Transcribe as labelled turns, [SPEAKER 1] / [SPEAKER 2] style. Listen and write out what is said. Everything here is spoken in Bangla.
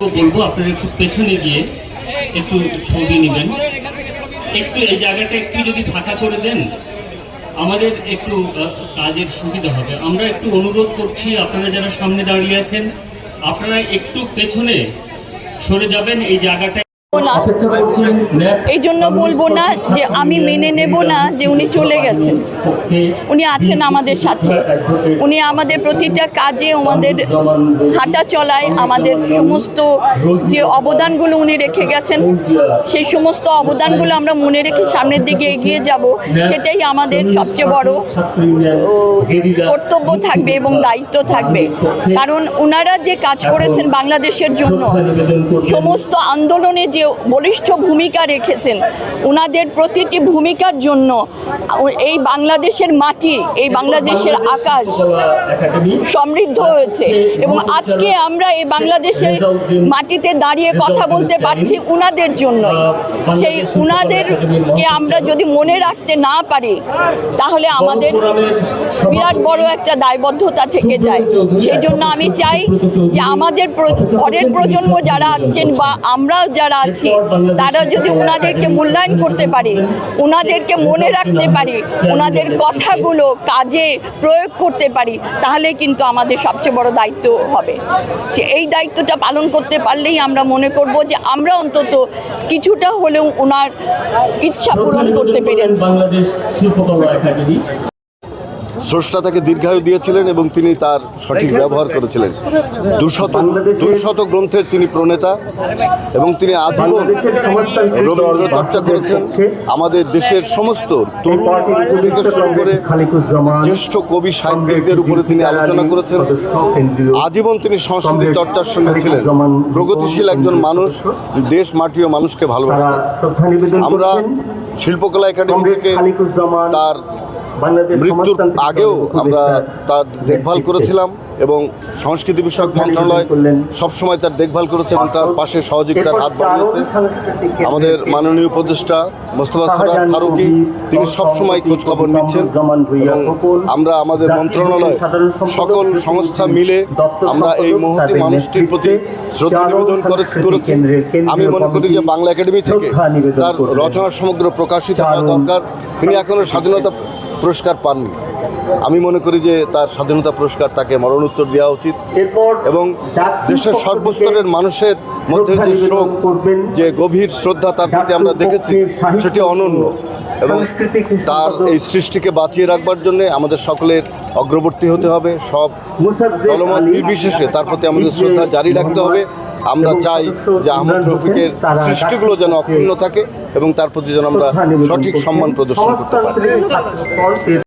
[SPEAKER 1] বলব, আপনারা একটু পেছনে গিয়ে একটু ছবি নেবেন। একটু এই জায়গাটা একটু যদি ফাঁকা করে দেন, আমাদের একটু কাজের সুবিধা হবে। আমরা একটু অনুরোধ করছি, আপনারা যারা সামনে দাঁড়িয়ে আছেন, আপনারা একটু পেছনে সরে যাবেন, এই জায়গাটা
[SPEAKER 2] না। এই জন্য বলব না যে আমি মেনে নেব না যে উনি চলে গেছেন। উনি আছেন আমাদের সাথে। উনি আমাদের প্রতিটা কাজে আমাদের হাঁটা চলায় আমাদের সমস্ত যে অবদানগুলো উনি রেখে গেছেন সেই সমস্ত অবদানগুলো আমরা মনে রেখে সামনের দিকে এগিয়ে যাব। সেটাই আমাদের সবচেয়ে বড় কর্তব্য থাকবে এবং দায়িত্ব থাকবে। কারণ ওনারা যে কাজ করেছেন বাংলাদেশের জন্য সমস্ত আন্দোলনে যে বলিষ্ঠ ভূমিকা রেখেছেন ওনাদের প্রতিটি ভূমিকার জন্য এই বাংলাদেশের মাটি, এই বাংলাদেশের আকাশ সমৃদ্ধ হয়েছে এবং আজকে আমরা এই বাংলাদেশের মাটিতে দাঁড়িয়ে কথা বলতে পারছি উনাদের জন্যই। সেই উনাদেরকে আমরা যদি মনে রাখতে না পারি, তাহলে আমাদের বিরাট বড় একটা দায়বদ্ধতা থেকে যায়। সেই জন্য আমি চাই যে আমাদের পরের প্রজন্ম যারা আসছেন বা আমরা যারা আছি, তারা যদি ওনাদেরকে মূল্যায়ন করতে পারে ওনাদেরকে মনে রাখতে পারি ওনাদের কথাগুলো কাজে প্রয়োগ করতে পারি, তাহলে কিন্তু আমাদের সবচেয়ে বড় দায়িত্ব হবে। সে এই দায়িত্বটা পালন করতে পারলেই আমরা মনে করব যে আমরা অন্তত কিছুটা হলেও ওনার ইচ্ছা পূরণ করতে পেরেছি।
[SPEAKER 3] স্রষ্টা তাকে দীর্ঘায়ু দিয়েছিলেন এবং তিনি তার সঠিক ব্যবহার করেছিলেন। দুশত দুশত গ্রন্থের তিনি প্রণেতা এবং তিনি আজীবন রবীন্দ্র চর্চা করেছেন। আমাদের দেশের সমস্ত তরুণ থেকে শুরু করে জ্যেষ্ঠ কবি সাহিত্যিকদের উপরে তিনি আলোচনা করেছেন। আজীবন তিনি সংস্কৃতি চর্চার সঙ্গে ছিলেন। প্রগতিশীল একজন মানুষ, দেশ মাটি ও মানুষকে ভালোবাসতেন আমরা শিল্পকলা একাডেমি থেকে তার মৃত্যুর আগেও আমরা তার দেখভাল করেছিলাম এবং সংস্কৃতি বিষয়ক মন্ত্রণালয় সবসময় তার দেখভাল করেছে এবং তার পাশে সহযোগিতার হাত বাড়িয়েছে। আমাদের মাননীয় উপদেষ্টা মোস্তফা সরার ফারুকি তিনি সবসময় খোঁজ খবর নিচ্ছেন এবং আমরা আমাদের মন্ত্রণালয় সকল সংস্থা মিলে আমরা এই মুহূর্তে মানুষটির প্রতি শ্রদ্ধা নিবেদন করে- করেছি আমি মনে করি যে বাংলা একাডেমি থেকে তার রচনা সমগ্র প্রকাশিত হওয়া দরকার। তিনি এখনও স্বাধীনতা পুরস্কার পাননি। আমি মনে করি যে তার স্বাধীনতা পুরস্কার তাকে মরণোত্তর দেওয়া উচিত এবং দেশের সর্বস্তরের মানুষের মধ্যে যে শোক যে গভীর শ্রদ্ধা তার প্রতি আমরা দেখেছি সেটি অনন্য এবং তার এই সৃষ্টিকে বাঁচিয়ে রাখবার জন্য আমাদের সকলের অগ্রবর্তী হতে হবে। সব দলমত নির্বিশেষে তার প্রতি আমাদের শ্রদ্ধা জারি রাখতে হবে। আমরা চাই যে আহমদ রফিকের সৃষ্টিগুলো যেন অক্ষুণ্ণ থাকে এবং তার প্রতি যেন আমরা সঠিক সম্মান প্রদর্শন করতে পারি।